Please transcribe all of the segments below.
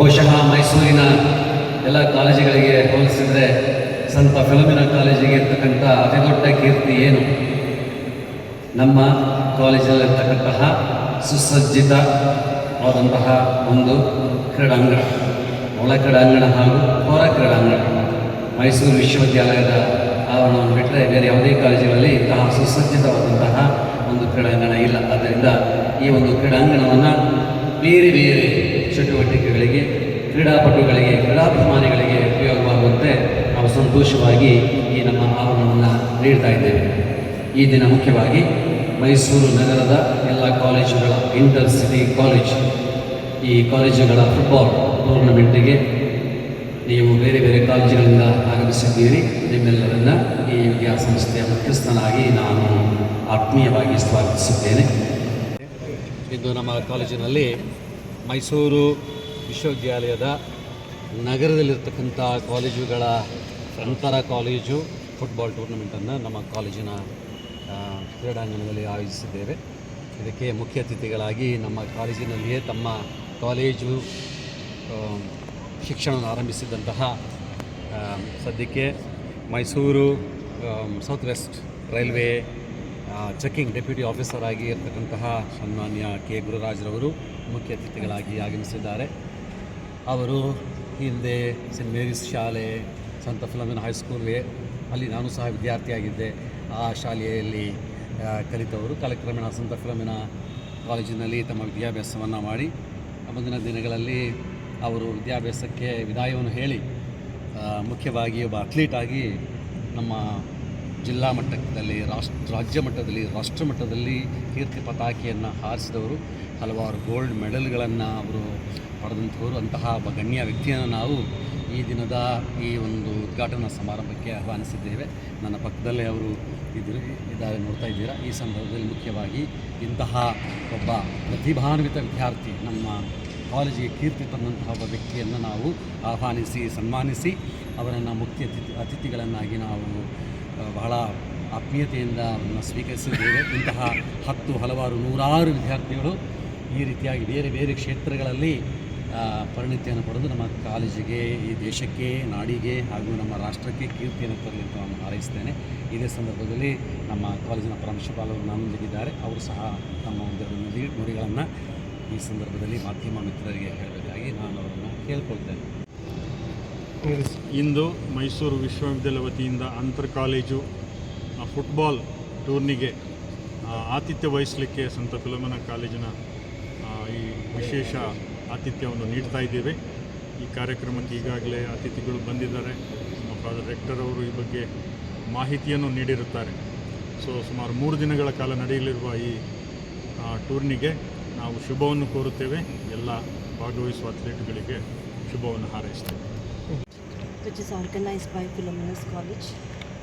ಬಹುಶಃ ಮೈಸೂರಿನ ಎಲ್ಲ ಕಾಲೇಜುಗಳಿಗೆ ಹೋಲಿಸಿದರೆ ಸಂತ ಫಿಲಮಿನ ಕಾಲೇಜಿಗೆ ಇರ್ತಕ್ಕಂಥ ಅತಿದೊಡ್ಡ ಕೀರ್ತಿ ಏನು? ನಮ್ಮ ಕಾಲೇಜಲ್ಲಿರ್ತಕ್ಕಂತಹ ಸುಸಜ್ಜಿತವಾದಂತಹ ಒಂದು ಕ್ರೀಡಾಂಗಣ, ಒಳ ಕ್ರೀಡಾಂಗಣ ಹಾಗೂ ಹೊರ ಕ್ರೀಡಾಂಗಣ. ಮೈಸೂರು ವಿಶ್ವವಿದ್ಯಾಲಯದ ಆವರಣವನ್ನು ಬಿಟ್ಟರೆ ಬೇರೆ ಯಾವುದೇ ಕಾಲೇಜುಗಳಲ್ಲಿ ಇಂತಹ ಸುಸಜ್ಜಿತವಾದಂತಹ ಒಂದು ಕ್ರೀಡಾಂಗಣ ಇಲ್ಲ. ಆದ್ದರಿಂದ ಈ ಒಂದು ಕ್ರೀಡಾಂಗಣವನ್ನು ಬೇರೆ ಬೇರೆ ಚಟುವಟಿಕೆಗಳಿಗೆ ಕ್ರೀಡಾಪಟುಗಳಿಗೆ, ಕ್ರೀಡಾಭಿಮಾನಿಗಳಿಗೆ ಉಪಯೋಗವಾಗುವಂತೆ ನಾವು ಸಂತೋಷವಾಗಿ ಈ ನಮ್ಮ ಆಹ್ವಾನವನ್ನು ನೀಡ್ತಾ ಇದ್ದೇವೆ. ಈ ದಿನ ಮುಖ್ಯವಾಗಿ ಮೈಸೂರು ನಗರದ ಎಲ್ಲ ಕಾಲೇಜುಗಳ ಇಂಟರ್ ಸಿಟಿ ಕಾಲೇಜ್, ಈ ಕಾಲೇಜುಗಳ ಫುಟ್ಬಾಲ್ ಟೂರ್ನಮೆಂಟಿಗೆ ನೀವು ಬೇರೆ ಬೇರೆ ಕಾಲೇಜುಗಳಿಂದ ಆಗಮಿಸಿದ್ದೀರಿ. ನಿಮ್ಮೆಲ್ಲರನ್ನ ಈ ವಿದ್ಯಾ ಸಂಸ್ಥೆಯ ಮುಖ್ಯಸ್ಥನಾಗಿ ನಾನು ಆತ್ಮೀಯವಾಗಿ ಸ್ವಾಗತಿಸುತ್ತೇನೆ. ಇಂದು ನಮ್ಮ ಕಾಲೇಜಿನಲ್ಲಿ ಮೈಸೂರು ವಿಶ್ವವಿದ್ಯಾಲಯದ ನಗರದಲ್ಲಿರ್ತಕ್ಕಂಥ ಕಾಲೇಜುಗಳ ಅಂತರ ಕಾಲೇಜು ಫುಟ್ಬಾಲ್ ಟೂರ್ನಮೆಂಟನ್ನು ನಮ್ಮ ಕಾಲೇಜಿನ ಕ್ರೀಡಾಂಗಣದಲ್ಲಿ ಆಯೋಜಿಸಿದ್ದೇವೆ. ಇದಕ್ಕೆ ಮುಖ್ಯ ಅತಿಥಿಗಳಾಗಿ ನಮ್ಮ ಕಾಲೇಜಿನಲ್ಲಿಯೇ ತಮ್ಮ ಕಾಲೇಜು ಶಿಕ್ಷಣವನ್ನು ಆರಂಭಿಸಿದಂತಹ ಸದ್ಯಕ್ಕೆ Mysuru south west railway checking deputy officer ಆಗಿ ಇರ್ತಕ್ಕಂತಹ ಸನ್ಮಾನ್ಯ ಕೆ. ಗುರುರಾಜ್ರವರು ಮುಖ್ಯ ಅತಿಥಿಗಳಾಗಿ ಆಗಮಿಸಿದ್ದಾರೆ. ಅವರು ಹಿಂದೆ ಸೆಂಟ್ ಮೇರಿಸ್ ಶಾಲೆ ಸಂತ ಫಿಲಮಿನ ಹೈಸ್ಕೂಲ್ಗೆ ಅಲ್ಲಿ ನಾನು ಸಹ ವಿದ್ಯಾರ್ಥಿಯಾಗಿದ್ದೆ. ಆ ಶಾಲೆಯಲ್ಲಿ ಕಲಿತವರು. ಕಾಲಕ್ರಮೇಣ ಸಂತ ಫಿಲಮಿನ ಕಾಲೇಜಿನಲ್ಲಿ ತಮ್ಮ ವಿದ್ಯಾಭ್ಯಾಸವನ್ನು ಮಾಡಿ, ಮುಂದಿನ ದಿನಗಳಲ್ಲಿ ಅವರು ವಿದ್ಯಾಭ್ಯಾಸಕ್ಕೆ ವಿದಾಯವನ್ನು ಹೇಳಿ ಮುಖ್ಯವಾಗಿ ಒಬ್ಬ ಅಥ್ಲೀಟಾಗಿ ನಮ್ಮ ಜಿಲ್ಲಾ ಮಟ್ಟದಲ್ಲಿ, ರಾಷ್ಟ್ರ, ರಾಜ್ಯ ಮಟ್ಟದಲ್ಲಿ, ರಾಷ್ಟ್ರ ಮಟ್ಟದಲ್ಲಿ ಕೀರ್ತಿ ಪತಾಕೆಯನ್ನು ಹಾರಿಸಿದವರು. ಹಲವಾರು ಗೋಲ್ಡ್ ಮೆಡಲ್ಗಳನ್ನು ಅವರು ಪಡೆದಂಥವರು ಅಂತಹ ಒಬ್ಬ ಗಣ್ಯ ವ್ಯಕ್ತಿಯನ್ನು ನಾವು ಈ ದಿನದ ಈ ಒಂದು ಉದ್ಘಾಟನಾ ಸಮಾರಂಭಕ್ಕೆ ಆಹ್ವಾನಿಸಿದ್ದೇವೆ. ನನ್ನ ಪಕ್ಕದಲ್ಲೇ ಅವರು ಇದ್ರೆ, ಇದ್ದಾರೆ, ನೋಡ್ತಾ ಇದ್ದೀರಾ? ಈ ಸಂದರ್ಭದಲ್ಲಿ ಮುಖ್ಯವಾಗಿ ಇಂತಹ ಒಬ್ಬ ಪ್ರತಿಭಾನ್ವಿತ ವಿದ್ಯಾರ್ಥಿ ನಮ್ಮ ಕಾಲೇಜಿಗೆ ಕೀರ್ತಿ ತಂದಂತಹ ಒಬ್ಬ ವ್ಯಕ್ತಿಯನ್ನು ನಾವು ಆಹ್ವಾನಿಸಿ, ಸನ್ಮಾನಿಸಿ ಅವರನ್ನು ಮುಖ್ಯ ಅತಿಥಿ, ಅತಿಥಿಗಳನ್ನಾಗಿ ನಾವು ಬಹಳ ಆತ್ಮೀಯತೆಯಿಂದ ಅವರನ್ನು ಸ್ವೀಕರಿಸಿದ್ದೇವೆ. ಇಂತಹ ಹತ್ತು, ಹಲವಾರು, ನೂರಾರು ವಿದ್ಯಾರ್ಥಿಗಳು ಈ ರೀತಿಯಾಗಿ ಬೇರೆ ಬೇರೆ ಕ್ಷೇತ್ರಗಳಲ್ಲಿ ಪರಿಣಿತಿಯನ್ನು ಪಡೆದು ನಮ್ಮ ಕಾಲೇಜಿಗೆ, ಈ ದೇಶಕ್ಕೆ, ನಾಡಿಗೆ ಹಾಗೂ ನಮ್ಮ ರಾಷ್ಟ್ರಕ್ಕೆ ಕೀರ್ತಿಯನ್ನು ತರಲಿ ಅಂತ ನಾನು ಹಾರೈಸ್ತೇನೆ. ಇದೇ ಸಂದರ್ಭದಲ್ಲಿ ನಮ್ಮ ಕಾಲೇಜಿನ ಪ್ರಾಂಶುಪಾಲರು ನನ್ನೊಂದಿಗಿದ್ದಾರೆ ಅವರು ಸಹ ತಮ್ಮ ಒಂದೆರಡು ನುಡಿ ನುಡಿಗಳನ್ನು ಈ ಸಂದರ್ಭದಲ್ಲಿ ಮಾಧ್ಯಮ ಮಿತ್ರರಿಗೆ ಹೇಳಬೇಕಾಗಿ ನಾನು ಅವರನ್ನು ಕೇಳ್ಕೊಳ್ತೇನೆ. ಇಂದು ಮೈಸೂರು ವಿಶ್ವವಿದ್ಯಾಲಯ ವತಿಯಿಂದ ಅಂತರ್ ಕಾಲೇಜು ಫುಟ್ಬಾಲ್ ಟೂರ್ನಿಗೆ ಆತಿಥ್ಯ ವಹಿಸಲಿಕ್ಕೆ ಸಂತ ಫಿಲಮನ ಕಾಲೇಜಿನ ಈ ವಿಶೇಷ ಆತಿಥ್ಯವನ್ನು ನೀಡ್ತಾ ಇದ್ದೇವೆ. ಈ ಕಾರ್ಯಕ್ರಮಕ್ಕೆ ಈಗಾಗಲೇ ಅತಿಥಿಗಳು ಬಂದಿದ್ದಾರೆ. ನಮ್ಮ ಫಾದರ್ ರೆಕ್ಟರ್ ಅವರು ಈ ಬಗ್ಗೆ ಮಾಹಿತಿಯನ್ನು ನೀಡಿರುತ್ತಾರೆ. ಸೊ ಸುಮಾರು ಮೂರು ದಿನಗಳ ಕಾಲ ನಡೆಯಲಿರುವ ಈ ಟೂರ್ನಿಗೆ ನಾವು ಶುಭವನ್ನು ಕೋರುತ್ತೇವೆ. ಎಲ್ಲ ಭಾಗವಹಿಸುವ ಅಥ್ಲೀಟ್ಗಳಿಗೆ ಶುಭವನ್ನು ಹಾರೈಸ್ತೇವೆ. Which is organized by Philomena's College.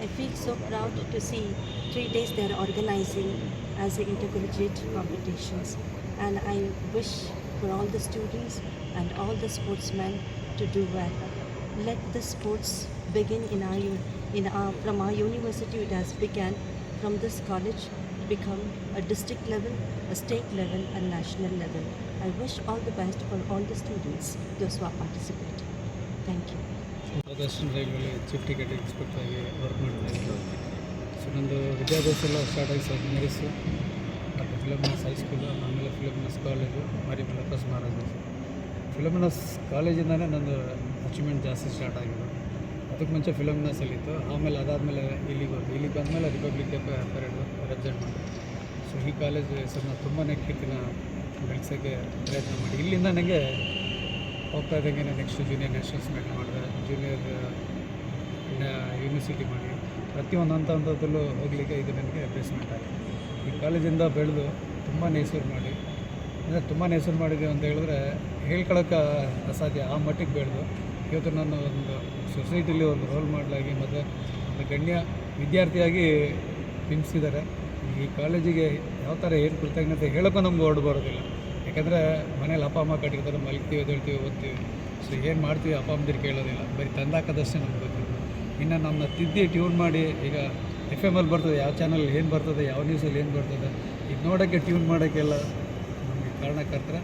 I feel so proud to see three days they are organizing as intercollegiate competitions, and I wish for all the students and all the sportsmen to do well. Let the sports begin in our in our from our university. It has begun from this college to become a district level, a state level, and national level. I wish all the best for all the students, those who are participating. Thank you. Western ರೈಲ್ವೇಲಿ chief ticket inspector ಆಗಿ work ಮಾಡ್ತಾ so ನಂದು ವಿದ್ಯಾಭ್ಯಾಸ ಎಲ್ಲ start ಆಗಿ sir ಮೆರಿಸು ಮತ್ತು ಫಿಲಮಿನಸ್ high school ಆಮೇಲೆ ಫಿಲಮಿನಸ್ college ಮಾರಿ ಪ್ರಕಾಶ್ ಮಹಾರಾಜ ಫಿಲಮಿನಸ್ ಕಾಲೇಜಿಂದಲೇ ನಂದು ಅಚೀವ್ಮೆಂಟ್ ಜಾಸ್ತಿ ಸ್ಟಾರ್ಟ್ ಆಗಿದ್ದು ಅದಕ್ಕೆ ಮುಂಚೆ ಫಿಲಮಿನಸ್ಸಲ್ಲಿತ್ತು ಆಮೇಲೆ ಅದಾದಮೇಲೆ ಇಲ್ಲಿಗೆ ಬಂದು ಇಲ್ಲಿಗೆ ಬಂದಮೇಲೆ ರಿಪಬ್ಲಿಕ್ ಡೇ ಪರೇಡ್ ರೆಪ್ರೆಸೆಂಟ್ ಮಾಡಿ ಸೊ ಈ ಕಾಲೇಜ್ ನಾನು ತುಂಬಾ ಕೀರ್ತಿನ ಬೆಳೆಸೋಕ್ಕೆ ಪ್ರಯತ್ನ ಮಾಡಿ. ಇಲ್ಲಿಂದ ನನಗೆ ಹೋಗ್ತಾ ಇದ್ದಂಗೆ ನೆಕ್ಸ್ಟ್ ಜೂನಿಯರ್ ನ್ಯಾಷನಲ್ಸ್ ಮೇಟ್ ಮಾಡಿದೆ. ಜೂನಿಯರ್ ಯೂನಿವರ್ಸಿಟಿ ಮಾಡಿ. ಪ್ರತಿಯೊಂದು ಹಂತ ಹಂತದಲ್ಲೂ ಹೋಗಲಿಕ್ಕೆ ಇದು ನನಗೆ ಬೇಸ್ಮೆಂಟ್ ಆಗಿದೆ ಈ ಕಾಲೇಜಿಂದ ಬೆಳೆದು ತುಂಬ ಹೆಸರು ಮಾಡಿ. ಅಂದರೆ ತುಂಬ ಹೆಸರು ಮಾಡಿದೆ ಅಂತ ಹೇಳಿದ್ರೆ ಹೇಳ್ಕೊಳಕ್ಕೆ ಅಸಾಧ್ಯ. ಆ ಮಟ್ಟಿಗೆ ಬೆಳೆದು ಇವತ್ತು ನಾನು ಒಂದು ಸೊಸೈಟಿಲಿ ಒಂದು ರೋಲ್ ಮಾಡಲಾಗಿ ಮತ್ತು ಒಂದು ಗಣ್ಯ ವಿದ್ಯಾರ್ಥಿಯಾಗಿ ಬಿಂಬಿಸಿದ್ದಾರೆ. ಈ ಕಾಲೇಜಿಗೆ ಯಾವ ಥರ ಏನು ಕೃತಜ್ಞತೆ ಹೇಳೋಕ್ಕೂ ನಮ್ಗೆ ಹೊರಡು ಬರೋದಿಲ್ಲ. ಯಾಕಂದರೆ ಮನೇಲಿ ಅಪ್ಪ ಅಮ್ಮ ಕಟ್ಟಿರ್ತಾರೆ, ಮಲಗ್ತೀವಿ, ಎದ್ದೇಳ್ತೀವಿ, ಓದ್ತೀವಿ. ಸೊ ಏನು ಮಾಡ್ತೀವಿ ಅಪ್ಪ ಅಮ್ಮದಿರು ಕೇಳೋದಿಲ್ಲ. ಬರೀ ತಂದಾಕದಷ್ಟೇ ನಮ್ಗೆ ಗೊತ್ತಿಲ್ಲ. ಇನ್ನು ನಮ್ಮನ್ನ ತಿದ್ದಿ ಟ್ಯೂನ್ ಮಾಡಿ ಈಗ ಎಫ್ ಎಂ ಅಲ್ಲಿ ಬರ್ತದೆ, ಯಾವ ಚಾನಲ್ ಏನು ಬರ್ತದೆ, ಯಾವ ನ್ಯೂಸಲ್ಲಿ ಏನು ಬರ್ತದೆ, ಈಗ ನೋಡೋಕ್ಕೆ ಟ್ಯೂನ್ ಮಾಡೋಕ್ಕೆಲ್ಲ ನಮಗೆ ಕಾರಣಕರ್ತರ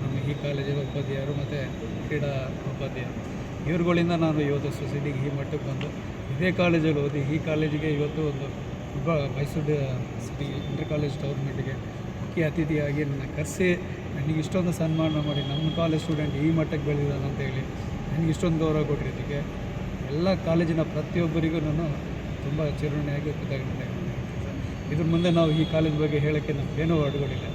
ನಮ್ಮ ಈ ಕಾಲೇಜಿನ ಉಪಾಧ್ಯಾಯರು ಮತ್ತು ಕ್ರೀಡಾ ಉಪಾಧ್ಯಾಯರು. ಇವ್ರುಗಳಿಂದ ನಾನು ಇವತ್ತು ಸೊಸೈಟಿಗೆ ಈ ಮಟ್ಟಕ್ಕೆ ಬಂದು, ಇದೇ ಕಾಲೇಜಲ್ಲಿ ಓದಿ ಈ ಕಾಲೇಜಿಗೆ ಇವತ್ತು ಒಂದು ಮೈಸೂರು ಸಿಟಿ ಇಂಟರ್ ಕಾಲೇಜ್ ಟೂರ್ನಮೆಂಟ್ಗೆ ಮುಖ್ಯ ಅತಿಥಿಯಾಗಿ ನನ್ನ ಕರೆಸಿ. ನನಗೆ ಇಷ್ಟೊಂದು ಸನ್ಮಾನ ಮಾಡಿ ನಮ್ಮ ಕಾಲೇಜ್ ಸ್ಟೂಡೆಂಟ್ ಈ ಮಟ್ಟಕ್ಕೆ ಬೆಳೆದಿದ್ದಾನೆ ಅಂತೇಳಿ ನನಗೆ ಇಷ್ಟೊಂದು ಗೌರವ ಕೊಟ್ಟಿದ್ದಕ್ಕೆ ಎಲ್ಲ ಕಾಲೇಜಿನ ಪ್ರತಿಯೊಬ್ಬರಿಗೂ ನಾನು ತುಂಬ ಚಿರುಣಿಯಾಗಿ ಕೃತಜ್ಞತೆ ಇದ್ರ ಮುಂದೆ ನಾವು ಈ ಕಾಲೇಜ್ ಬಗ್ಗೆ ಹೇಳೋಕ್ಕೆ ನಮಗೇನೂ ವರ್ಡ್ಗಳಿಲ್ಲ